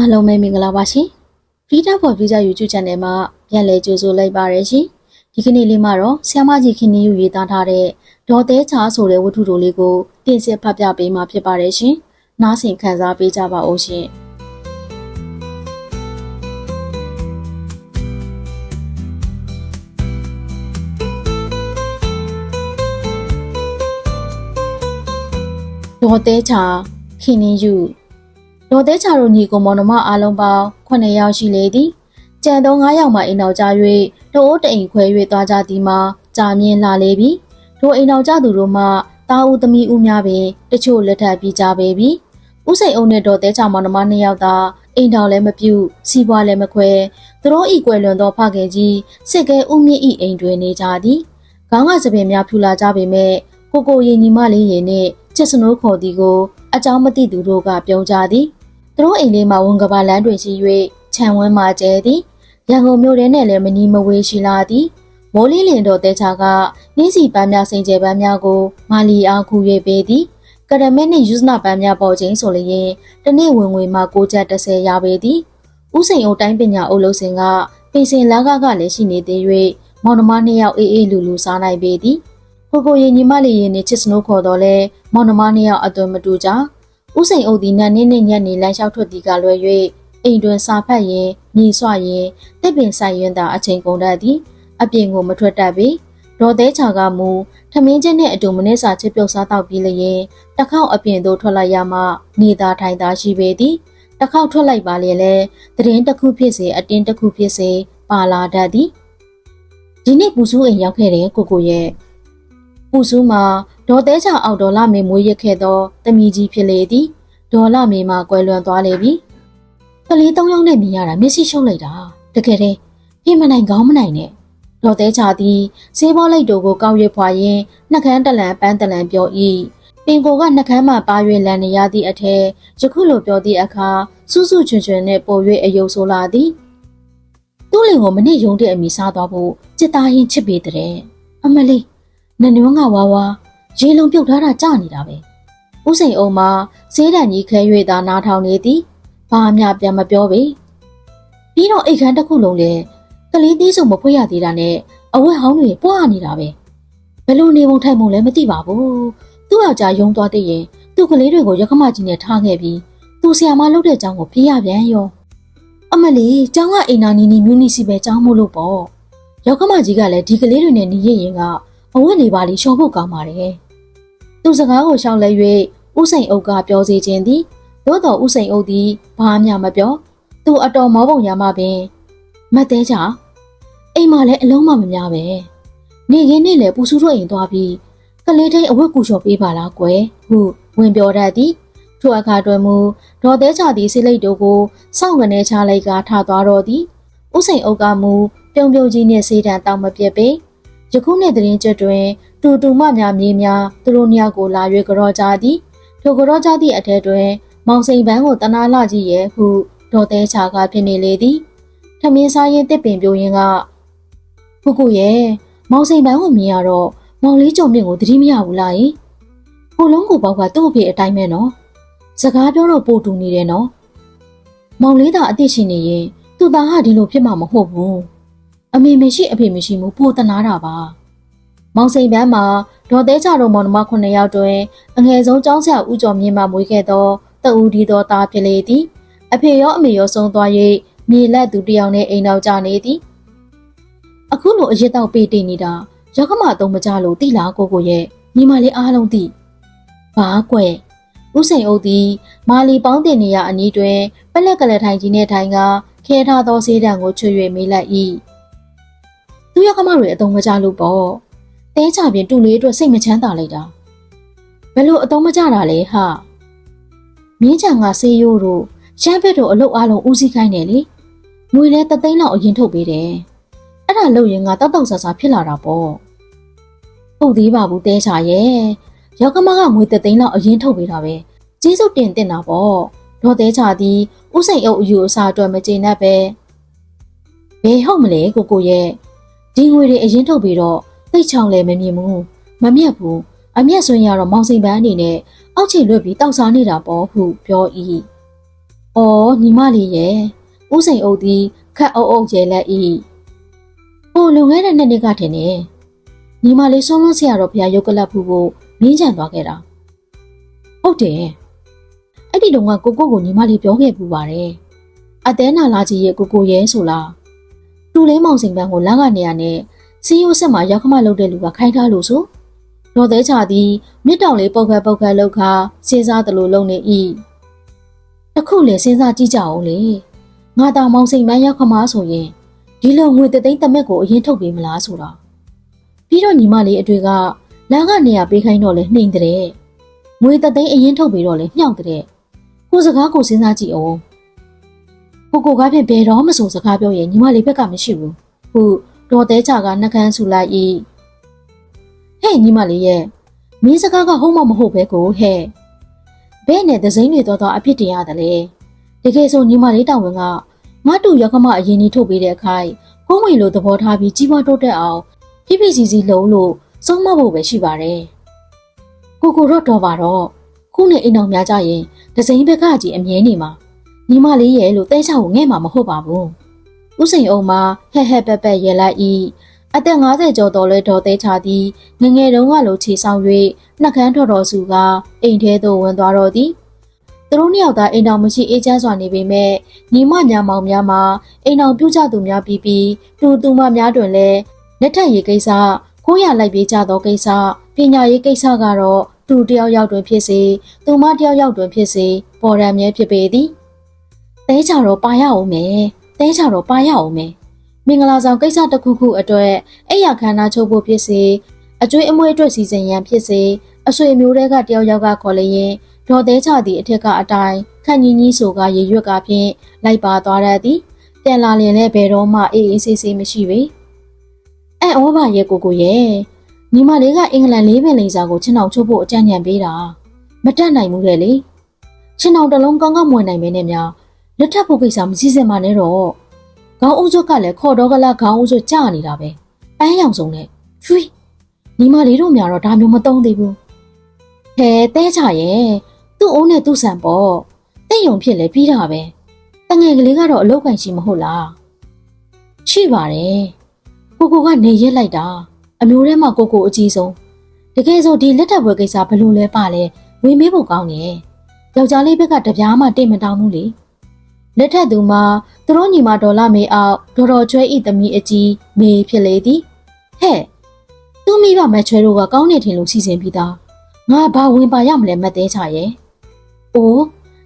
အားလုံးပဲမင်္ဂလာပါရှင်။ Vita for Visa YouTube Channel မှာပြန်လည်ကြိုဆိုလိုက်ပါရရှင်။ဒီကနေ့လေးမှာတော့ဆ iam မကြီးခင်နေယူရေးသားထားတဲ့ဒေါ်သေးချာဆိုတဲ့ဝတ္ထုတိုလေးကိုတင်ဆက်ဖတ်ပြပေးမှာဖြစ်ပါတယ်ရှင်။နားဆင်ခံစားပေးကြပါဦးရှင်။ဒေါ်သေးချာခင်နေယူ ဒေါ်သေးချာတို့ညီကိုမောင်နှမအားလုံးပေါင်း9ယောက်ရှိလေသည်ကြံသော9ယောက်မှအိမ်တော်ကြ၍တအိုးတအိမ်ခွဲ၍သွားကြသည်မှာကြာမြင့်လာလေပြီတို့အိမ်တော်ကြသူတို့မှတာဦးသမီးဦးများပင်တချို့လက်ထပ်ပြီးကြပေပြီဥစိန်အုံနဲ့ဒေါ်သေးချာမောင်နှမ2ယောက်သာအိမ်တော်လည်းမပြူစီးပွားလည်းမခွဲသူတို့ဤကွယ်လွန်သောဖခင်ကြီးစစ်ကဲဦးမြင့်ဤအိမ်တွင်နေကြသည်ခေါင်းကစပင်များဖြူလာကြပေမဲ့ကိုကိုရင်ညီမလေးရင်နဲ့ချစ်စနိုးခေါ်သည်ကိုအကြောင်းမသိသူတို့ကပြောကြသည် သူတို့အိမ်လေးမှာဝန်ကပါလန်းတွင်ရှိ၍ခြံဝန်းမှာကျဲသည်ရန်ကုန်မြို့ထဲနဲ့လည်းမနီးမဝေးရှိလာသည်မိုးလင်းလင်တော်တဲချာကနှင်းစီပန်းများစိန်ကျဲပန်းများကို မာလီအားခူ၍ပေးသည်ကရမက်နှင့်ယူဇနာပန်းများပေါ်ခြင်းဆိုလျင်တနေ့ဝင်ငွေမှာ6ချက်30ရပေသည်ဥစိန်အိုတိုင်းပညာအုပ်လို့စင်ကပင်စင်လာကကလည်းရှိနေသေး၍မောင်နှမနှစ်ယောက်အေးအေးလူလူစားနိုင်ပေသည်ကိုကိုရင်ညီမလေးရင်နဲ့ချစ်စနိုးခေါ်တော့လဲမောင်နှမနှစ်ယောက်အသွင်မတူကြ ဥစိန်အုပ်ဒီနန်းနေနဲ့ညက်နေလမ်းလျှောက်ထွက်သည်ကလွယ်၍အိမ်တွင်စာဖတ်ရင်ညီဆွရင်တစ်ပင်ဆိုင်ရင်သာအချိန်ကုန်တတ်သည်အပြင်ကိုမထွက်တတ်ပေဒေါ်သေးချာကမူထမင်းချင်းနဲ့အတူမနေ့စာချစ်ပြုတ်စားတော့ပြီးလျင်တစ်ခေါက်အပြင်သို့ထွက်လိုက်ရမှနေသာထိုင်သာရှိပေသည်တစ်ခေါက်ထွက်လိုက်ပါလေလေသတင်းတစ်ခုဖြစ်စေအတင်းတစ်ခုဖြစ်စေပါလာတတ်သည်ဒီနေ့ပူစုအိမ်ရောက်ခဲ့တယ်ကိုကိုရဲ့ပူစုမှာ ဒေါ်သေးချအောက်ဒေါ်လာမေမွေးရခဲ့သောတမီကြီးဖြစ်လေသည်ဒေါ်လာမေမှာကွယ်လွန်သွားလေပြီကလေး၃ယောက်နဲ့မြင်ရတာမျက်စိရှုပ်လိုက်တာတကယ်တည်းပြင်မနိုင်ကောင်းမနိုင်နဲ့ဒေါ်သေးချသည်ဈေးဘောလိုက်တို့ကိုကောက်ရွက်ဖွာရင်းနှကန်းတလန်ပန်းတလန်ပြော၏ပင်ကိုကနှကန်းမှပါ၍လန်နေရသည့်အထက်ယခုလိုပြောသည့်အခါစူးစူးချွင်ချွင်နဲ့ပို၍အယုံဆိုလာသည်သူ့လင်ကိုမနစ်ယုံတဲ့အမိစားသွားဖို့จิตသားရင်ချစ်ပေတဲ့အမလေးနနွန်းကဝါဝါ ရေလုံးပြုတ်ထားတာကြနေတာပဲဥစိန်အုံမှာဈေးတန်ကြီးခဲ၍သာနားထောင်နေသည်ဘာမှပြန်မပြောပေပြီးတော့အိတ်ခမ်းတစ်ခုလုံးလေကလေးသေးစုံမဖွေးရသေးတာနဲ့အဝတ်ဟောင်းတွေပွားနေတာပဲဘယ်လိုနေပုံထိုင်ပုံလဲမသိပါဘူးသူ့ယောက်ျားယုံသွားတဲ့ရင်သူ့ကလေးတွေကိုရကမကြီးနဲ့ထားခဲ့ပြီးသူ့ဆရာမလုပ်တဲ့အကြောင်းကိုပြေးရပြန်ရောအမလီကျောင်းကအိမ်နာနီနီမြူနီစီပဲကျောင်းမို့လို့ပေါ့ရောက်ကမကြီးကလည်းဒီကလေးတွေနဲ့နေရရင်ကအဝတ်လေးပါလေးရှော့ဖို့ကောင်းပါတယ်။ သူစကားကိုရှောက်လဲ၍ဥစိန်အုပ်ကပြောစေခြင်းသည်သို့တော်ဥစိန်အုပ်သည်ဘာမှမပြော သူအတော်မောပုံရမှပင်မတ်သေးချာအိမ်မှာလည်းအလုံးမမများပဲနေခင်းနေ့လည်းပူစုတို့အိမ်သွားပြီးကလေးထိန်အဝတ်ကူလျှော်ပေးပါလားကွယ်ဟုဝင်ပြောတတ်သည်ထိုအခါတွင်မူဒေါ်သေးချာသည်စိလိတ်တို့ကိုစောင့်ကနေချလိုက်ကထားသွားတော့သည်ဥစိန်အုပ်ကမူပြုံပြုံကြီးနှင့်စေးတံတောက်မပြက်ပေယခုနှစ်သတင်းကျွတ်တွင် တူတူမများမြေးများသူတို့နှစ်ယောက်ကိုလာ၍ကြောကြသည်ထိုကြောကြသည့်အထက်တွင် မောင်စိန်ပန်းကိုတနာလာကြီးရဲ့ဟုဒေါ်သေးချာကဖြစ်နေလေသည်ထမင်းစားရင်တစ်ပင်ပြိုရင်ကခုခုရဲ့မောင်စိန်ပန်းကိုမြင်ရတော့မောင်လေးကြုံမြင့်ကိုသတိမရဘူးလားယင်ကိုလုံးကိုပေါက်ကသူ့အဖေအတိုင်းပဲနော်စကားပြောတော့ပို့တူနေတယ်နော်မောင်လေးသာအသက်ရှင်နေရင်သူ့သားဟာဒီလိုဖြစ်မှာမဟုတ်ဘူးအမေမရှိအဖေမရှိမှုပိုတနာတာပါ။ မောင်စိန်ပန်းမှာဒေါ်သေးချတို့မောင်နှမ9ယောက်တွင်အငယ်ဆုံးကျောင်းဆရာဦးကျော်မြင့်မှမွေးခဲ့သောတဦးဒီသောသားဖြစ်လေသည်။အဖေရောအမေရောဆုံးသွား၍မြေလက်သူတစ်ယောက်နဲ့အိမ်နောက်ကျနေသည်။အခုလိုအရစ်တော့ပေးတင်နေတာရောက်ကမတုံးမကြလို့တိလားကိုကိုရဲ့ညီမလေးအားလုံးသိ။ဘာကွယ်ဦးစိန်အုပ်သည်မာလီပေါင်းတင်နေရအနီးတွင်ပလက်ကလေးထိုင်ကြီးနဲ့ထိုင်ကခဲထားသောဆေးတံကိုချွတ်၍မေးလိုက်၏သူရောက်ကမတွေအတုံးမကြလို့ပေါ့ တဲချပြင်တူလေးအတွက်စိတ်မချမ်းသာလိုက်တာဘယ်လိုအတုံးမကြတာလဲဟာမြင်းချံကဆေးရိုးတို့ရှမ်းဘက်တို့အလုတ်အားလုံးဦးစီးခိုင်းတယ်လေငွေလဲတသိန်းလောက်အရင်ထုတ်ပေးတယ်အဲ့ဒါလို့ရင်ကတောက်တောက်ဆာဆာဖြစ်လာတာပေါ့ဟုတ်သေးပါဘူးတဲချရဲ့ရောက်ကမကငွေတသိန်းလောက်အရင်ထုတ်ပေးတာပဲကျေးဇူးတင်တင်တာပေါ့ဒေါ်သေးချသည်ဥစိန်အုပ်အယူအဆအတွက်မကျေနပ်ပဲဘယ်ဟုတ်မလဲကိုကိုရဲ့ဒီငွေတွေအရင်ထုတ်ပြီးတော့ သိတ်ချောင်းလည်းမမြင်ဘူးမမြတ်ဘူးအမျက်ဆွင်းရတော့မောင်စိန်ပန်းအနေနဲ့အောက်ခြေလွတ်ပြီးတောက်စားနေတာပေါ့ဟုပြော၏။အော်ညီမလေးရဲ့ဥစိန်အုပ်သည်ခတ်အုပ်အုပ်ရဲလက်ဤ။ဟိုလွန်ခဲ့တဲ့နှစ်နှစ်ကထင်နေ။ညီမလေးဆုံးလုံးဆရာတော်ဘုရားရုပ်ကလပ်ဖူးကိုမင်းကြံသွားခဲ့တာ။ဟုတ်တယ်။အဲ့ဒီတုန်းကကိုကိုကိုညီမလေးပြောခဲ့ပူပါတယ်။အသေးနာလာကြီးရဲ့ကိုကိုရဲဆိုလား။တူလေးမောင်စိန်ပန်းကိုလမ်းကနေရနဲ့ စီယိုဆက်မှာရောက်ခမလုပ်တဲ့လူကခိုင်းထားလို့ဆို။ဒေါ်သေးချာသည်မြစ်တောင်လေးပုတ်ခတ်ပုတ်ခတ်လောက်ခါစဉ်းစားသလိုလုပ်နေ၏။တခုလေစဉ်းစားကြည့်ကြအောင်လေ။ငါတောင်မောင်စိန်ပန်းရောက်ခမဆိုရင်ဒီလိုငွေတသိန်းတမက်ကိုအရင်ထုတ်ပေးမလားဆိုတာ။ပြီးတော့ညီမလေးအတွေ့ကလမ်းကနေရပေးခိုင်းတော့လေနှိမ်တဲ့။ငွေတသိန်းအရင်ထုတ်ပေးတော့လေမြှောက်တဲ့။ကိုစကားကိုစဉ်းစားကြည့်အောင်။ကိုကိုကဖြင့်ဘယ်တော့မှဆိုစကားပြောရင်ညီမလေးဘက်ကမရှိဘူး။ဟုတ် ဒေါ်သေးချာကနှကန်းဆူလိုက်၏ဟဲ့ညီမလေးရဲ့မင်းစကားကဟုတ်မှမဟုတ်ပဲကိုဟဲ့ဘဲနဲ့သစိမ့်တွေတော့တော့အဖြစ်တင်ရတယ်လေတကယ်ဆိုညီမလေးတောင်ဝင်ကငါတူရောက်ခမအရင်ကြီးထုတ်ပေးတဲ့အခိုင်ကိုဝင်လိုသဘောထားပြီးကြီးပွားတိုးတက်အောင်ပြပြစီစီလုံးလို့စုံမဖို့ပဲရှိပါတယ်ကိုကိုတော့တော်ပါတော့ခုနဲ့အိမ်အောင်များကြရင်ဒစိမ့်ဘက်ကကြီးအမြဲနေမှာညီမလေးရဲ့လို့တဲချကိုငဲ့မှာမဟုတ်ပါဘူး ဥစိန်အောင်မှာဟဲ့ဟဲ့ပက်ပက်ရဲလိုက်ဤအသက်50ကျော်တော်လဲဒေါ်သေးချသည်ငငယ်တုန်းကလိုခြေဆောင်၍နှက်ခမ်းထော်တော်စုကအိမ်ထဲသို့ဝင်သွားတော့သည်သူတို့နှစ်ယောက်သာအိမ်တော်မရှိအေးချမ်းစွာနေပေမဲ့ညီမညာမောင်များမှာအိမ်တော်ပြုကြသူများပြီးပြီးတူတူမများတွင်လဲလက်ထက်ရေးကိစ္စခိုးရလိုက်ပြေးကြသောကိစ္စပညာရေးကိစ္စကတော့သူတယောက်ယောက်တွင်ဖြစ်စေသူမတယောက်ယောက်တွင်ဖြစ်စေပေါ်ရမြဲဖြစ်ပေသည်တဲချတော့ပါရအောင်မယ် တဲချတော့ပါရအောင်မယ်မင်္ဂလာဆောင်ကိစ္စတစ်ခုခုအတွက်အဲ့ရခန္ဓာချုပ်ဖို့ဖြစ်စေအကျွေးအမွေးအတွက်စီစဉ်ရန်ဖြစ်စေအဆွေမျိုးတွေကတယောက်ယောက်ကခေါ်လျင်ဒေါ်သေးချသည့်အထက်ကအတိုင်းခန့်ကြီးကြီးဆိုကရေရွက်ကဖြင့်လိုက်ပါသွားရသည်ပြန်လာလျင်လည်းဘယ်တော့မှအေးအေးဆေးဆေးမရှိပေအဲဩဘာရဲ့ကိုကိုရဲ့ညီမလေးကအင်္ဂလန်လေးပင်လိန်စာကိုချင်းအောင်ချုပ်ဖို့အကြံဉာဏ်ပေးတာမတတ်နိုင်ဘူးလေလေချင်းအောင်တလုံးကောင်းကောင်းမွေနိုင်မင်းနဲ့များ လက်ထပ်ဖို့ကိစ္စမစည်းစင်ပါနဲ့တော့ခေါင်းအုပ်ချုပ်ကလည်းခေါ်တော့ကလာခေါင်းအုပ်ချုပ်ကြာနေတာပဲပန်းရောင်စုံနဲ့ချွေးညီမလေးတို့များတော့ဒါမျိုးမသုံးသေးဘူးဟဲတဲချရဲ့သူ့အိုးနဲ့သူ့ဆန်ပေါ့တဲ့ယုံဖြစ်လေပြီးတာပဲတငယ်ကလေးကတော့အလောက်ကန်ရှိမဟုတ်လားရှိပါတယ်ကိုကိုကနေရက်လိုက်တာအမျိုးထဲမှာကိုကိုအကြီးဆုံးတကယ်ဆိုဒီလက်ထပ်ပွဲကိစ္စဘလို့လဲပါလဲဝင်မေးဖို့ကောင်းတယ်ယောက်ျားလေးဘက်ကတပြားမှတိတ်မတောင်းဘူးလေ လက်ထပ်သူမှာသူတို့ညီမဒေါ်လာမေအောင်ဒေါ်တော်ကျွဲဤသမီးအကြီးမေဖြစ်လေသည်ဟဲ့သူမိဘမချွဲတို့ကကောင်းနေထင်လို့စီစဉ်ပြီးသားငါဘာဝင်ပါရမလဲမသေးချရဲ့။အိုး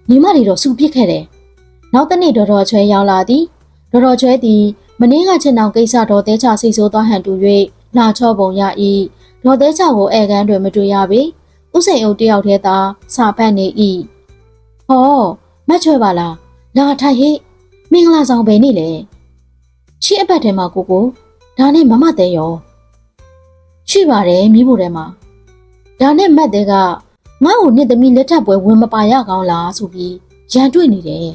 ညီမတွေတော့စူပစ်ခဲ့တယ်။နောက်တနေ့ဒေါ်တော်ချွဲရောက်လာသည်။ဒေါ်တော်ချွဲသည်မင်းကချင်အောင်ကိစ္စဒေါ်သေးချစိတ်ဆိုးသွားဟန်တူ၍လာချော့ပုံရ၏။ဒေါ်သေးချကိုဧကန်တွင်မတွေ့ရပေ။ဥစိန်အုပ်တယောက်တည်းသာစာဖတ်နေ၏။ဟောမတ်ချွဲပါလား။ လာထိုင်ဟိမင်္ဂလာဆောင်ပဲနေလေ။ချီအပတ်ထဲမှာကိုကိုဒါနဲ့မမတဲ့ရော။ရှိပါတယ်မိဖို့ထဲမှာ။ဒါနဲ့မတ်တဲ့ကငါ့ကိုနှစ်သမီးလက်ထပ်ပွဲဝင်မပါရကောင်းလားဆိုပြီးရန်တွေ့နေတယ်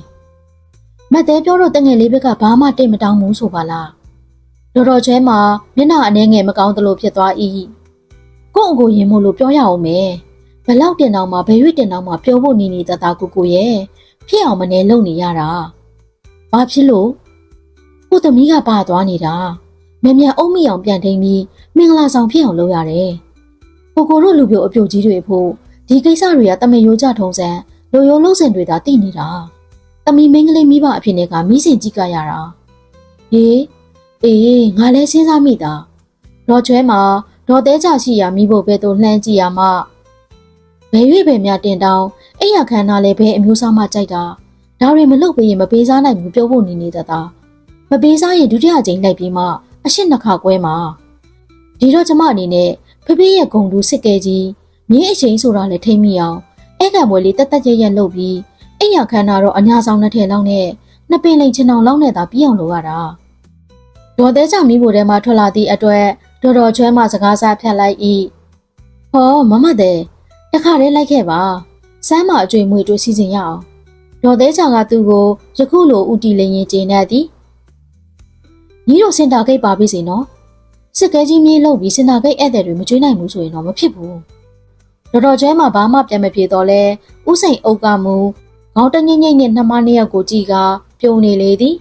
။မတ်သေးပြောတော့တငယ်လေးဘက်ကဘာမှတိတ်မတောင်းဘူးဆိုပါလား။တော်တော်ချဲမှာမျက်နှာအနှဲငယ်မကောင်းသလိုဖြစ်သွား၏။ကို့အကိုရင်မို့လို့ပြောရအောင်မယ်။ဘလောက်တင်တောင်မှဘယ်ရွေ့တင်တောင်မှပြောဖို့နေနေတသားကိုကိုရဲ့ ဖြစ်အောင်မနေလုံနေရတာ။ဘာဖြစ်လို့ကိုသမီးကပါသွားနေတာ။မမြန်အုံးမိအောင်ပြန်ထိန်ပြီးမင်္ဂလာဆောင်ဖြစ်အောင်လုပ်ရတယ်။ကိုကိုတို့လူပြိုအပြုတ်ကြီးတွေဖို့ဒီကိစ္စတွေကတမယိုးကြထုံစံလူယုံလုံးစင်တွေသာသိနေတာတမီမင်းကလေးမိဘအဖြစ်နဲ့ကမိစင်ကြည့်ကြရတာဟေးအေးငါလည်းစဉ်းစားမိတာဒေါ်ကျွဲမှာဒေါ်သေးချရှိရာမိဖို့ပဲတော့လှမ်းကြည့်ရမှ ဘယ်ရွေ့ပဲများတင်တောင်းအဲ့ရခန္ဓာလည်းဘယ်အမျိုးအစားမှကြိုက်တာဒါတွေမလုပ်ပေးရင်မပေးစားနိုင်ဘူးပြောဖို့နေနေတတာမပေးစားရင်ဒုတိယကြိမ်လိုက်ပြီးမှအရှစ်နှစ်ခါကွဲမှာဒီတော့ကျမအနေနဲ့ဖေဖေရဲ့ဂုံတူစစ်ကဲကြီးမြင်းအချိန်ဆိုတာလည်းထိမ့်မိအောင်အဲ့ကံပွဲလေးတက်တက်ကြရလုပ်ပြီးအိမ်ရခန်းနာတော့အညာဆောင်နှစ်ထည်လောက်နဲ့နှစ်ပင်လိန်ချင်အောင်လောက်နဲ့သာပြီးအောင်လုပ်ရတာဒေါ်သေးချမိဖို့ထဲမှာထွက်လာသည့်အတွက်ဒေါ်တော်ချွဲမှစကားစားဖြတ်လိုက်၏ဟောမမတဲ့ တခါတည်းလိုက်ခဲ့ပါစမ်းမအကျွေမွေတွေ့စီစဉ်ရအောင်ဒေါ်သေးချကသူ့ကိုယခုလိုဥတီလင်းရင်ကျင်းနေသည်ညီတို့စင်တာဂိတ်ပါပြီစီနော်စစ်ကဲကြီးမြေးလုပ်ပြီးစင်တာဂိတ်ဧည့်သည်တွေမကျွေးနိုင်ဘူးဆိုရင်တော့မဖြစ်ဘူးတော်တော်ကျဲမှာဘာမှပြန်မပြေတော့လဲဥစိန်အုပ်ကမူခေါင်းတငိမ့်ငိမ့်နဲ့နှမနှစ်ယောက်ကိုကြည့်ကပြုံးနေလေသည်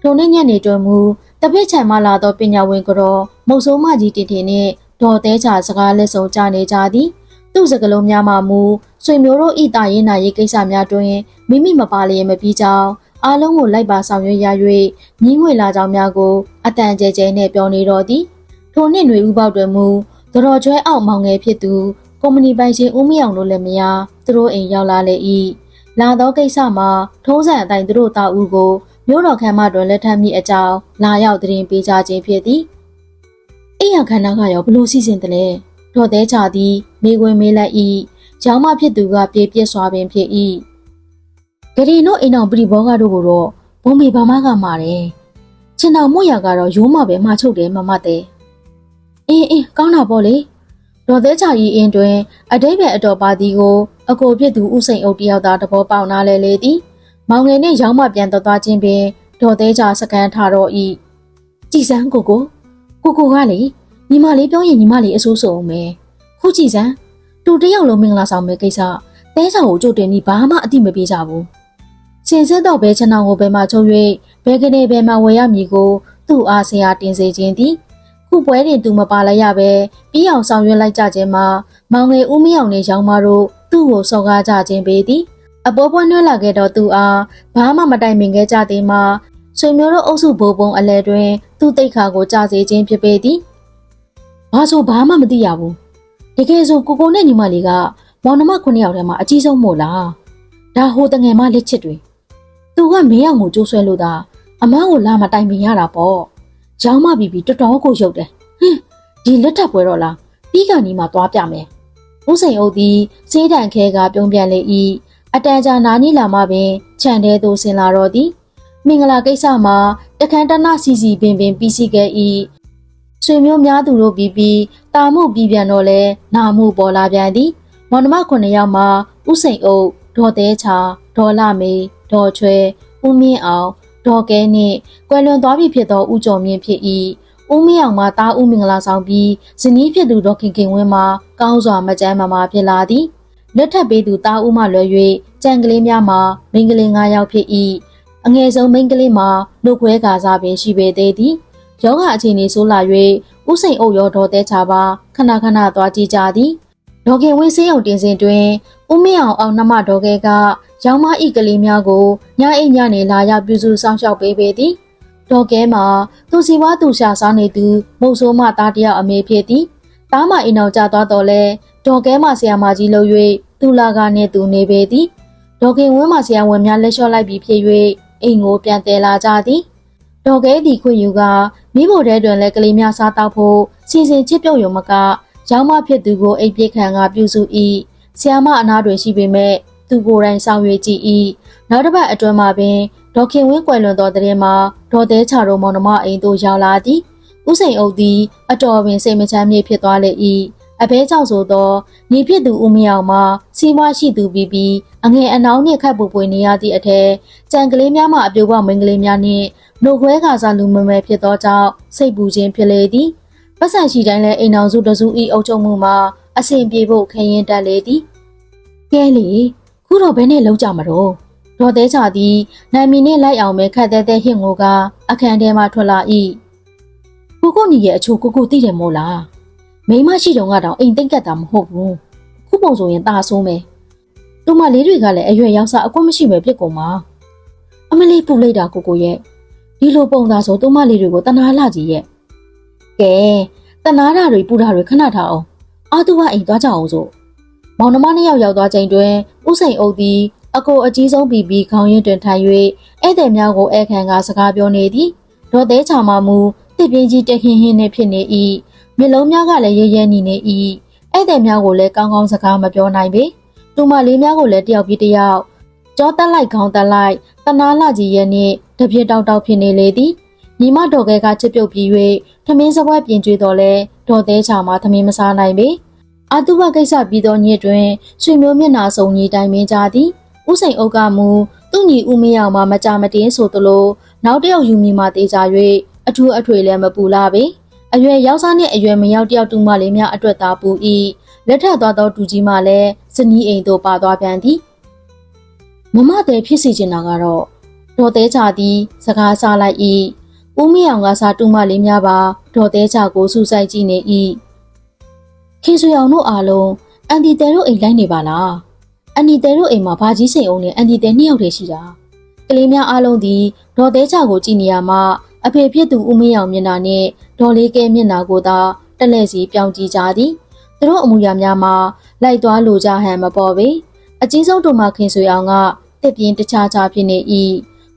ထိုနေ့ညနေတွင်မူတပည့်ချံမှလာသောပညာဝင်ကတော့မုတ်ဆိုးမကြီးတင်တင်နှင့်ဒေါ်သေးချာစကားလက်ဆောင်ကြနေကြသည် သူ့စကလုံးများမှမူဆွေမျိုးတို့ဤတာရင်နာရေးကိစ္စများတွင်မိမိမပါလျင်မပြီးကြောင်းအားလုံးကိုလိုက်ပါဆောင်ရွက်ရ၍ညီးငွေလာကြောင်းများကိုအတန်ကျဲကျဲနှင့်ပြောနေတော့သည်ထိုနှစ်ຫນွေဥပေါက်တွင်မူသတော်ကျွဲအောင်မောင်ငယ်ဖြစ်သူကုမ္ပဏီပိုင်ရှင်ဦးမီအောင်တို့လည်းမယားသူတို့အိမ်ရောက်လာလေ၏လာသောကိစ္စမှာထုံးစံအတိုင်းသူတို့တာဦးကိုမြို့တော်ခမ်းမတွင်လက်ထပ်မိအကြောင်းလာရောက်သတင်းပေးကြခြင်းဖြစ်သည်အိယာခန္ဓာကရောဘလို့စီစဉ်တယ်လဲဒေါ်သေးချာသည် မိခွင်မေးလိုက်၏ရောင်းမဖြစ်သူကပြေးပြက်စွာပင်ဖြစ်၏ဂရီနို့အိမ်အောင်ပြည်ဘောကတို့ကိုတော့ဘုံမေဘာမကမာတယ်ချင်တော်မွရကတော့ရိုးမပဲမှာချုပ်တယ်မမတဲ့အင်းအင်းကောင်းတာပေါ့လေဒေါ်သေးချာကြီးအင်းတွင်အတိတ်ပဲအတော်ပါသည်ကိုအကိုဖြစ်သူဥစိန်အုပ်တယောက်သာတဘောပေါက်နာလဲလေသည်မောင်ငယ်နှင့်ရောင်းမပြန်တော်သွားခြင်းပင်ဒေါ်သေးချာစကန်ထားတော့ဤကြည်စမ်းကိုကိုကိုကိုကလေညီမလေးပြောရင်ညီမလေးအဆိုးဆုံးမယ် ခုကြည်စမ်းတူတယောက်လုံးမင်္ဂလာဆောင်မဲ့ကိစ္စတဲချာကိုကြိုတင်ပြီးဘာမှအတိမပေးကြဘူးစင်စစ်တော့ဘဲချန်အောင်ကိုဘယ်မှာချုပ်၍ဘဲကနေဘယ်မှာဝယ်ရမည်ကိုသူ့အားဆရာတင်စေခြင်းသည်ခုပွဲတင်သူမပါလိုက်ရပဲပြီးအောင်ဆောင်ရွက်လိုက်ကြခြင်းမှာမောင်ငယ်ဦးမအောင်နဲ့ရောင်မတို့သူ့ကိုစော်ကားကြခြင်းပေသည်အပေါ်ပွင့်နှွှဲလာခဲ့တော့သူအားဘာမှမတိုင်ပင်ခဲ့ကြသေးမှာဆွေမျိုးတို့အုပ်စုဘိုးဘုံအလဲတွင် သူ့တိတ်ခါကိုကြစေခြင်းဖြစ်ပေသည်ဘာဆိုဘာမှမသိရဘူး တကယ်ဆိုကိုကိုနဲ့ညီမလေးကမောင်နှမခုနှစ်ယောက်ထဲမှာအကြီးဆုံးမို့လားဒါဟိုတငယ်မလက်ချစ်တွေသူကမင်းအောင်ကိုကြိုးဆွဲလို့သာအမန်းကိုလာမတိုင်ပင်ရတာပေါ့ရောင်းမပြီးပြီးတော်တော်ကိုရုပ်တယ်ဟင်းဒီလက်ထပ်ပွဲတော့လားပြီးကနီးမှသွားပြမယ်ဦးစိန်အုပ်သည်စေးတန်ခဲကပြုံးပြန်လေ၏အတန်ကြာနာနီလာမှပင်ခြံထဲသို့ဆင်လာတော့သည်မင်္ဂလာကိစ္စမှာတခန်းတနစီစီပင်ပင်ပြီးစီခဲ့၏ ဆွေမျိုးများသူတို့ပြီးပြီးတာမှုပြီးပြန်တော့လဲနာမှုပေါ်လာပြန်သည်မောင်နှမခုနှစ်ယောက်မှာဦးစိန်အုပ်ဒေါ်သေးချာဒေါ်လာမေဒေါ်ချွဲဦးမြင့်အောင်ဒေါ်ကဲနှင့်ကွယ်လွန်သွားပြီဖြစ်သောဦးကျော်မြင့်ဖြစ်၏ဦးမင်းအောင်မှာတားဦးမင်္ဂလာဆောင်ပြီးဇနီးဖြစ်သူဒေါ်ခင်ခင်ဝင်းမှာကောင်းစွာမကြမ်းမမာဖြစ်လာသည်လက်ထပ်ပေးသူတားဦးမှလွယ်၍ကြံကလေးများမှာမိန်းကလေး9ယောက်ဖြစ်၏အငယ်ဆုံးမိန်းကလေးမှာနှုတ်ခွဲကာစားပင်ရှိပေသေးသည် ယောဂအခြေအနေဆိုးလာ၍ဦးစိန်အုပ်ရောဒေါ်တဲချပါခဏခဏသွားကြည့်ကြသည်ဒေါ်ခင်ဝင်းစင်းအောင်တင်စဉ်တွင်ဦးမင်းအောင်အောင်နှမဒေါ်ကဲကရောင်းမဤကလေးများကိုညအိမ်ညနေလာရောက်ပြုစုစောင့်ရှောက်ပေးပေသည်ဒေါ်ကဲမှာသူစီဝါသူရှာစားနေသူမုတ်ဆိုးမသားတယောက်အမေဖြစ်သည်တားမအိမ်အောင်ကြသွားတော့လဲဒေါ်ကဲမဆရာမကြီးလို့၍သူလာကနဲ့သူနေပေသည်ဒေါ်ခင်ဝင်းမဆရာဝန်များလက်လျှော့လိုက်ပြီးဖြစ်၍အိမ်ကိုပြန်တယ်လာကြသည် ဒေါ်ကဲသည်ခွင့်ယူကမိဖို့တဲတွင်လည်းကလေးများစားတောက်ဖို့စီစဉ်ချစ်ပြုတ်ရုံမကရောင်းမဖြစ်သူကိုအိမ်ပြစ်ခံကပြုစု၏ဆရာမအနာတွင်ရှိပေမဲ့သူကိုယ်တိုင်ဆောင်ရွက်ကြည့်၏နောက်တစ်ပတ်အတွင်းမှာပင်ဒေါခင်ဝင်းကွယ်လွန်သောတရင်မှာဒေါ်သေးချာတို့မောင်နှမအိမ်သို့ရောက်လာသည်ဥစိန်အုပ်သည်အတော်ပင်စိတ်မချမ်းမြေဖြစ်သွားလေ၏အဘဲကြောင့်ဆိုသောညီဖြစ်သူဦးမယောင်မှာစီးပွားရှိသူပြီးပြီးအငယ်အနောင်းနှင့်ခတ်ပူပွေနေရသည့်အထက်ကြံကလေးများမှအပြိုးပေါမိန်းကလေးများနှင့် နှုတ်ခွဲခါစားလူမမယ်ဖြစ်သောကြောင့်စိတ်ပူခြင်းဖြစ်လေသည်ပတ်စံရှိတိုင်းလဲအိမ်အောင်စုတစုဤအုပ်ချုပ်မှုမှာအဆင်ပြေဖို့ခရင်တက်လေသည်ကဲလေခုတော့ဘယ်နဲ့လောက်ကြမတော့ဒေါ်သေးချာသည်နိုင်မီနှင့်လိုက်အောင်ပဲခတ်တဲ့တဲ့ဟင့်ငိုကအခန်းထဲမှထွက်လာ၏ကိုကိုညီရဲ့အချိုးကိုကိုသိတယ်မို့လားမိမရှိတော့ကတော့အိမ်သိမ့်ကတ်တာမဟုတ်ဘူးခုပုံဆိုရင်ตาဆိုးမယ်တူမလေးတွေကလည်းအရွယ်ရောက်စားအကွက်မရှိပဲပြစ်ကုန်မှာအမလေးပူလိုက်တာကိုကိုရဲ့ ဒီလိုပုံသားဆိုတူမလေးတွေကိုတနာလာကြီးရဲ့ကဲတနာတာတွေပူတာတွေခဏထားအောင်အာသူကအိမ်သွားကြအောင်ဆိုမောင်နှမနှစ်ယောက်ရောက်သွားချိန်တွင်ဥစိန်အုပ်သည်အကိုအကြီးဆုံးပြီးပြီးခေါင်းရင်းတွင်ထိုင်၍ဧည့်သည်များကိုဧခံကစကားပြောနေသည်ဒေါ်သေးချာမမူတစ်ပြင်းကြီးတဟင်းဟင်းနှင့်ဖြစ်နေ၏မျက်လုံးများကလည်းရဲရဲနေနေ၏ဧည့်သည်များကိုလည်းကောင်းကောင်းစကားမပြောနိုင်ပေတူမလေးများကိုလည်းတယောက်ပြီးတယောက်ကြောတက်လိုက်ခေါင်းတက်လိုက် တနာလာကြီးရဲ့နှင့်တပြစ်တောက်တောက်ဖြစ်နေလေသည်ညီမတော်ကဲကချစ်ပြုတ်ပြီး၍ထမင်းစပွဲပြင်ကျွေးတော်လဲဒေါ်သေးချာမှထမင်းမစားနိုင်ပေအာတုဘကိစ္စပြီးသောညစ်တွင်ဆွေမျိုးမျက်နာစုံညီတိုင်ပင်ကြသည်ဥစိန်အုပ်ကမူသူ့ညီဦးမယောင်မှမကြမတင်းဆိုသလိုနောက်တစ်ယောက်ယူမိမှတေးကြ၍အထူးအထွေလည်းမပူလာပေအရွယ်ရောက်စားနှင့်အရွယ်မရောက်တယောက်တူမလေးများအတွက်သာပူ၏လက်ထပ်သွားသောတူကြီးမှလည်းဇနီးအိမ်သို့ပါသွားပြန်သည် မမတဲ့ဖြစ်စီချင်တာကတော့ဒေါ်သေးချသည်စကားစားလိုက်၏ဦးမင်းအောင်ကစားတူမလေးများပါဒေါ်သေးချကိုစူးစိုက်ကြည့်နေ၏ခင်ဆွေအောင်တို့အားလုံးအန်တီတဲတို့အိမ်လိုက်နေပါလားအန်တီတဲတို့အိမ်မှာဘာကြီးစိန်အောင်နဲ့အန်တီတဲနှစ်ယောက်တည်းရှိတာကလေးများအားလုံးသည်ဒေါ်သေးချကိုကြည့်နေရမှအဖေဖြစ်သူဦးမင်းအောင်မျက်နှာနဲ့ဒေါ်လေးကဲမျက်နှာကိုသာတက်လက်စီပြောင်းကြည့်ကြသည်သူတို့အမူအရာများမှာလိုက်သွားလိုကြဟန်မပေါ်ပေအကြီးဆုံးတို့မှခင်ဆွေအောင်က တစ်ပြင်းတခြားခြားဖြစ်နေ၏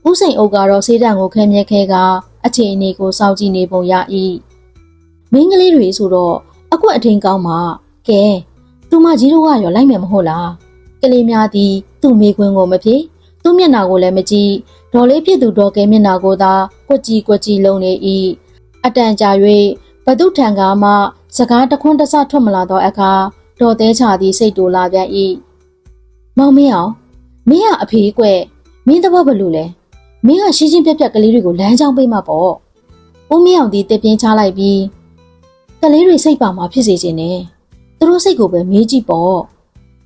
ဦးစိန်အုပ်ကတော့ဆေးတံကိုခဲမြက်ခဲကအခြေအနေကိုစောင့်ကြည့်နေပုံရ၏မင်းကလေးတွေဆိုတော့အကွက်အထင်းကောင်းမှကဲသူမကြီးတို့ကရောလိုက်မယ်မဟုတ်လားကလေးများသည်သူ့မိခွန်းကိုမဖြစ်သူ့မျက်နှာကိုလည်းမကြည့်ဒေါ်လေးဖြစ်သူဒေါ်ကဲမျက်နှာကိုသာကွက်ကြည့်ကွက်ကြည့်လုံးနေ၏အတန်ကြာ၍ဘသူထံကမှစကားတခွန်းတဆထွက်မလာသောအခါဒေါ်သေးချသည်စိတ်တူလာပြန်၏မောင်မင်းအောင် မင်းကအဖေကွမင်းတဘောဘလို့လဲမင်းကရှင်းရှင်းပြပြကလေးတွေကိုလမ်းကြောင်းပေးမှာပေါ့ဦးမင်းအောင်ဒီတပြင်းချလိုက်ပြီးကလေးတွေစိတ်ပါမှာဖြစ်စေခြင်းနဲ့သူတို့စိတ်ကိုပဲမေးကြည့်ပေါ့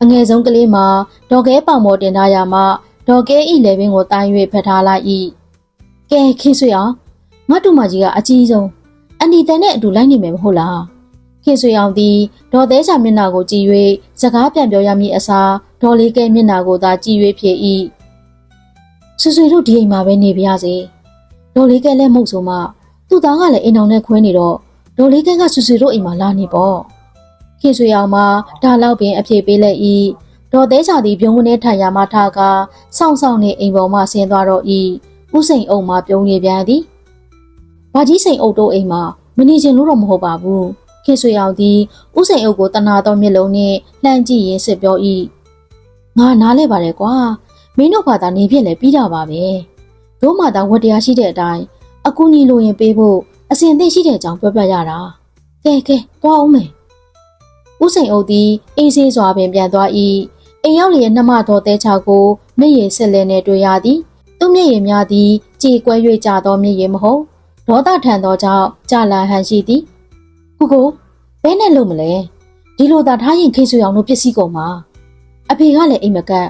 အငယ်ဆုံးကလေးမှာဒေါ်ကဲပေါင်ပေါ်တင်ထားရမှဒေါ်ကဲဤလေပင်ကိုတိုင်း၍ဖတ်ထားလိုက်၏ကဲခင်းဆွေအောင်ငါတို့မကြီးကအကြီးဆုံးအန်ဒီတန်နဲ့အတူလိုက်နေမယ်မဟုတ်လား ခင်ဆွေအောင်သည်ဒေါ်သေးချာမျက်နှာကိုကြည့်၍စကားပြန်ပြောရမည်အစားဒေါ်လေးကဲမျက်နှာကိုသာကြည့်၍ဖြစ်၏ဆွေဆွေတို့ဒီအိမ်မှာပဲနေပါရစေဒေါ်လေးကဲလည်းမဟုတ်ဆိုမှသူ့သားကလည်းအိမ်အောင်နဲ့ခွဲနေတော့ဒေါ်လေးကဲကဆွေဆွေတို့အိမ်မှာလာနေပေါ့ခင်ဆွေအောင်မှာဒါလောက်ပင်အပြေပေးလက်၏ဒေါ်သေးချာသည်ပြုံးကနေထိုင်ရမှထားကစောင့်ဆောင်နေအိမ်ပေါ်မှဆင်းသွားတော့၏ဥစိန်အုံမှပြုံးနေပြန်သည်ဘာကြီးစိန်အုပ်တို့အိမ်မှာမနေချင်လို့တော့မဟုတ်ပါဘူး ခင်ဆွေအောင်သည်ဥစိန်အုပ်ကိုတနာသောမျက်လုံးနှင့်လှမ်းကြည့်ရင်းစစ်ပြော၏ငါနားလဲပါတယ်ကွာမင်းတို့ဘာသာနေဖြစ်လဲပြီးတာပါပဲတို့မှသာဝတ္တရားရှိတဲ့အတိုင်းအကူညီလိုရင်ပေးဖို့အစဉ်သိရှိတဲ့အကြောင်းပြောပြရတာကဲကဲသွားအောင်မယ်ဥစိန်အုပ်သည်အေးဆေးစွာပင်ပြန်သွား၏အိမ်ရောက်လျက်နှမတော်တဲချောက်ကိုမျက်ရည်ဆက်လဲနဲ့တွေ့ရသည်သူ့မျက်ရည်များသည်ကြေကွဲ၍ကြသောမျက်ရည်မဟုတ်ဒေါသထန်သောကြောင့်ကြာလန်ဟန်ရှိသည် ကိုကိုဘဲနဲ့လို့မလဲဒီလိုသာထားရင်ခိတ်ဆွေအောင်တို့ပစ္စည်းကုန်မှာအဖေကလည်းအိမ်မကတ်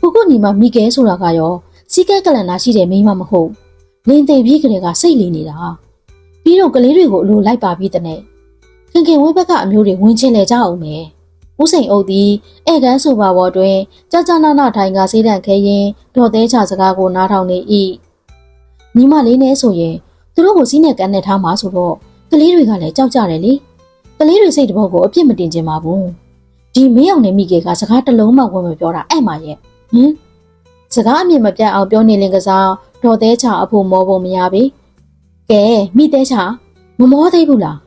ကိုကိုညီမမိကဲဆိုတာကရောစီကက်ကလန်နာရှိတဲ့မိန်းမမဟုတ်လင်းသိပြီးကလေးကစိတ်လီနေတာပြီးတော့ကလေးတွေကိုအလိုလိုက်ပါပြီးတဲ့နဲ့ခင်ခင်ဝိဘက်ကအမျိုးတွေဝင်ချင်းလေကြအောင်မယ်ဦးစိန်အုပ်သည်ဧကန်ဆိုပါဘော်တွင်ကြာကြာနာနာထိုင်ကဆေးတံခဲရင်ဒေါ်သေးချစကားကိုနားထောင်နေ၏ညီမလေးနဲ့ဆိုရင်သူတို့ကိုစီးနဲ့ကန်နဲ့ထားမှာဆိုတော့ ကလေးတွေကလည်းကြောက်ကြတယ်လေကလေးတွေစိတ်တဘောကိုအပြစ်မတင်ချင်ပါဘူးဒီမင်းအောင်နဲ့မိကေကစကားတစ်လုံးမှဝင်မပြောတာအဲ့မှာရဲ့ဟင်စကားအမြင်မပြတ်အောင်ပြောနေလင်ကစားဒေါ်သေးချအဖို့မောဖို့မရပြီကဲမိသေးချမမောသေးဘူးလား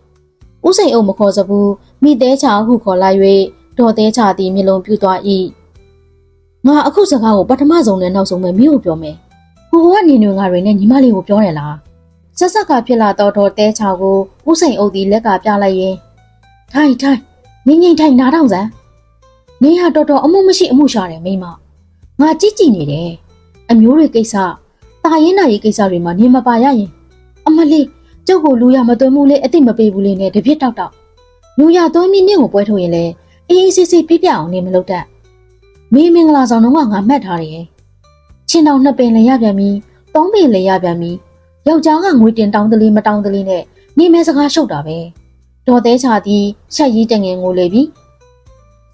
ဦးစိန်အုပ်မခေါ်စဘူးမိသေးချဟုခေါ်လိုက်၍ဒေါ်သေးချသည်မျက်လုံးပြူသွား၏ငါအခုစကားကိုပထမဆုံးနဲ့နောက်ဆုံးပဲမြို့ကိုပြောမယ်ဟိုကနေနေငါတွေနဲ့ညီမလေးကိုပြောရလား ဆက်ဆက်ကဖြစ်လာတော့ဒေါ်သေးချကိုဦးစိန်အုပ်သည်လက်ကပြလိုက်ရင်ထိုင်ထိုင်ငိမ့်ငိမ့်ထိုင်နားထောင်စမ်းနေဟာတော်တော်အမှုမရှိအမှုရှာတယ်မိမငါကြည့်ကြည့်နေတယ်အမျိုးတွေကိစ္စတာရင်နာရေးကိစ္စတွေမှာနေမပါရရင် အမလေးကျုပ်ကိုလူရမသွင်းမှုလေးအတိမပေးဘူးလေနဲ့တပြစ်တောက်တောက်လူရသွင်းမိနစ်ကိုပွဲထုတ်ရင်လေအေးအေးဆေးဆေးပြပြအောင်နေမလုပ်တတ်မင်းမင်္ဂလာဆောင်တော့ငါမှတ်ထားတယ်ချင်းတောင်နှစ်ပင်လည်းရပြန်ပြီသုံးပင်လည်းရပြန်ပြီ ယောက်ျားကငွေတင်တောင်းတလေးမတောင်းတလေးနဲ့နေမဲစကားရှုပ်တာပဲဒေါ်သေးချာသည်ချက်ရီးတငင်ကိုလေပြီ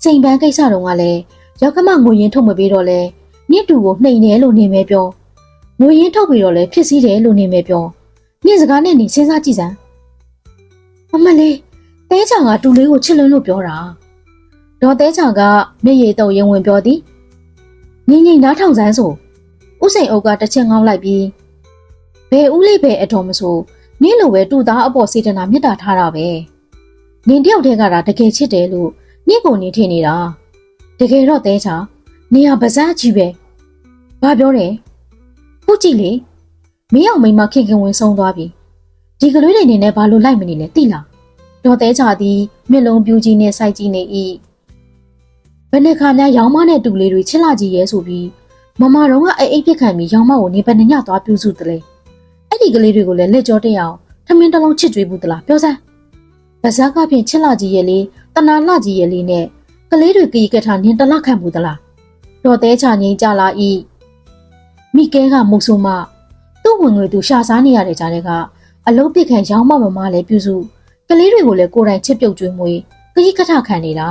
စိန်ပန်းကိစ္စတုန်းကလည်းရောက်ကမငွေရင်ထုတ်မပေးတော့လဲမြစ်တူကိုနှိမ်နေလို့နေမဲပြောငွေရင်ထုတ်ပြီးတော့လဲဖြစ်စည်းတယ်လို့နေမဲပြောမြင့်စကားနဲ့နေစဉ်းစားကြည့်စမ်းအမလေးတဲချာကတူလေးကိုချစ်လွန်းလို့ပြောတာဒေါ်တဲချာကမျက်ရည်တုံရင်ဝင်ပြောသည်ငိမ့်ငိမ့်နားထောင်စမ်းဆိုဥစိန်အုပ်ကတစ်ချက်ငောင်းလိုက်ပြီး ဘယ်ဦးလေးပဲအတော်မဆိုနင်းလိုပဲတူသားအပေါ်စေတနာမေတ္တာထားတာပဲနင်တယောက်တည်းကတာတကယ်ချစ်တယ်လို့နင့်ကိုနေထင်နေတာတကယ်တော့တဲချာနေရပါစားကြီးပဲဘာပြောတယ်ဟုတ်ကြည့်လေမင်းအောင်မိမခင်ခင်ဝင်ဆုံးသွားပြီဒီကလေးတွေနေနဲ့ဘာလို့လိုက်မနေလဲသိလားဒေါ်သေးချာသည်မျက်လုံးပြူးကြီးနဲ့စိုက်ကြည့်နေ၏ဘယ်နှခါများရောင်မနဲ့တူလေးတွေချစ်လာကြည့်ရဲဆိုပြီးမမတော်ကအိတ်အိတ်ပြစ်ခံပြီးရောင်မကိုနေဘယ်နှညသွားပြူးစုတလဲ အဲ့ဒီကလေးတွေကိုလည်းလက်ကြောတက်အောင်ထမင်းတစ်လုံးချစ်ကြွေးဘူးတလားပြောစမ်းဗဇက်ကဖြင့်ချစ်လာကြည့်ရဲ့လေတနာလှကြည့်ရဲ့လေးနဲ့ကလေးတွေကီကထားနင်းတလခန့်ဘူးတလားဒေါ်သေးချာငိမ့်ကြလာ၏မိကဲကမုတ်ဆိုးမသူ့ဝင်ငွေသူရှာစားနေရတဲ့ကြားထဲကအလုံးပစ်ခံရောင်းမမမလည်းပြုစုကလေးတွေကိုလည်းကိုယ်တိုင်ချစ်ပြုတ်ကျွေးမွေးခကြီးကထခံနေတာ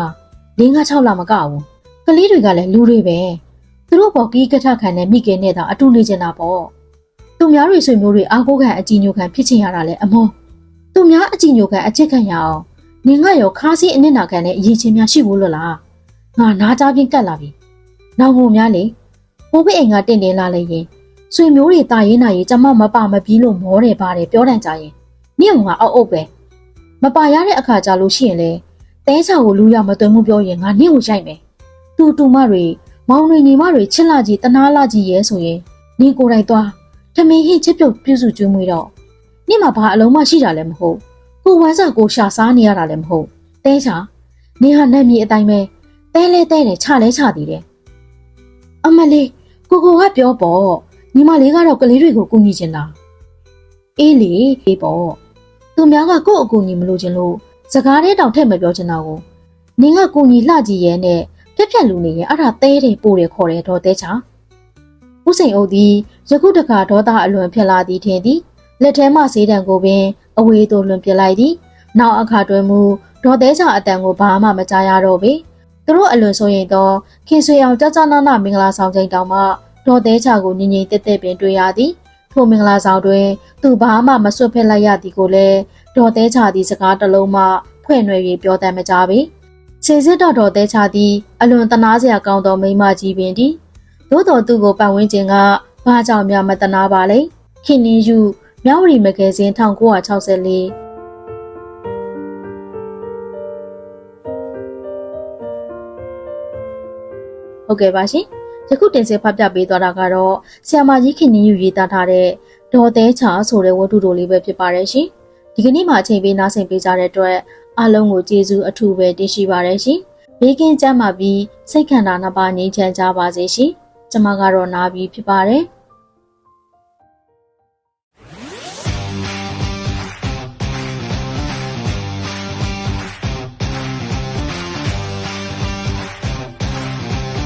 ၄၅6လမကဘူးကလေးတွေကလည်းလူတွေပဲသူတို့ပေါ်ကြီးကထခံတဲ့မိကဲနဲ့သာအတူနေကြတာပေါ့ သူများတွေဆွေမျိုးတွေအားကိုးခံအကြည်ညိုခံဖြစ်ချင်ရတာလဲအမောသူများအကြည်ညိုခံအချစ်ခံရအောင်နင်ကရောခါးစည်းအနစ်နာခံတဲ့အရေးချင်းများရှိဘူးလို့လားငါနားကြားပြင်းကတ်လာပြီနောက်ဟိုများလေဘိုးဘေးအိမ်ကတင့်တယ်လာလေရင်ဆွေမျိုးတွေတာရေးနာရေးကျမမပါမပြီးလို့မောတယ်ပါတယ်ပြောတန်ကြရင်နင့်ကငါအောက်အုပ်ပဲမပါရတဲ့အခါကြလို့ရှိရင်လေတဲချာကိုလူရမသွင်းမှုပြောရင်ငါနင့်ကိုရိုက်မယ်တူတူမတွေမောင်တွေညီမတွေချစ်လာကြီးတနာလာကြီးရဲဆိုရင်နင်ကိုယ်တိုင်သွား ထမင်းဟင်းချစ်ပြုတ်ပြုစုကျွေးမွေးတော့နင့်မှာဘာအလုံးမရှိတာလည်းမဟုတ်ကိုဝမ်းစာကိုရှာစားနေရတာလည်းမဟုတ်တဲချာနင်ဟာနတ်မြေအတိုင်းပဲတဲလဲတဲတယ်ချလဲချသေးတယ်အမလေးကိုကိုကပြောပေါ့ညီမလေးကတော့ကလေးတွေကိုကူညီချင်တာအေးလေအေးပေါ့သူများကကို့အကူညီမလို့ချင်လို့စကားထဲတောင်ထည့်မပြောချင်တာကိုနင်ကကူညီလှကြည့်ရဲနဲ့ပြက်ပြက်လူနေရင်အဲ့ဒါတဲတယ်ပို့တယ်ခေါ်တယ်တော့တဲချာ ဦးစိန်အုပ်သည်ယခုတခါဒေါသအလွန်ဖြစ်လာသည်ထင်သည်လက်ထဲမှဈေးတံကိုပင်အဝေးသို့လွန်ပစ်လိုက်သည်နောက်အခါတွင်မူဒေါ်သေးချာအတန်ကိုဘာမှမကြားရတော့ပေသူတို့အလွန်ဆိုရင်တော့ခင်ဆွေအောင်ကြကြနာနာမင်္ဂလာဆောင်ချိန်တောင်မှဒေါ်သေးချာကိုငြိမ်ငြိမ်တက်တက်ပင်တွေ့ရသည်ထိုမင်္ဂလာဆောင်တွင်သူဘာမှမဆွတ်ဖက်လိုက်ရသည်ကိုလည်းဒေါ်သေးချာသည်စကားတစ်လုံးမှဖွင့်ရွယ်၍ပြောတတ်မကြပေစေစစ်တော်တော်သေးချာသည်အလွန်တနာစရာကောင်းသောမိန်းမကြီးပင်သည် သို့တော်သူကိုပတ်ဝန်းကျင်ကဘာကြောင့်များမတနာပါလဲခင်နင်းယူမြဝတီမဂ္ဂဇင်း1964ဟုတ်ကဲ့ပါရှင်ယခုတင်ဆက်ဖတ်ပြပေးသွားတာကတော့ဆီယမာကြီးခင်နင်းယူရေးသားထားတဲ့ဒေါ်သေးချာဆိုတဲ့ဝတ္ထုတိုလေးပဲဖြစ်ပါတယ်ရှင်ဒီကနေ့မှအချိန်ပေးနားဆင်ပေးကြတဲ့အတွက်အားလုံးကိုကျေးဇူးအထူးပဲတင်ရှိပါတယ်ရှင်ဘေးကင်းကြမှာပြီးစိတ်ခန္ဓာနှစ်ပါးငြိမ်းချမ်းကြပါစေရှင် ကျမကတော့နားပြီးဖြစ်ပါတယ်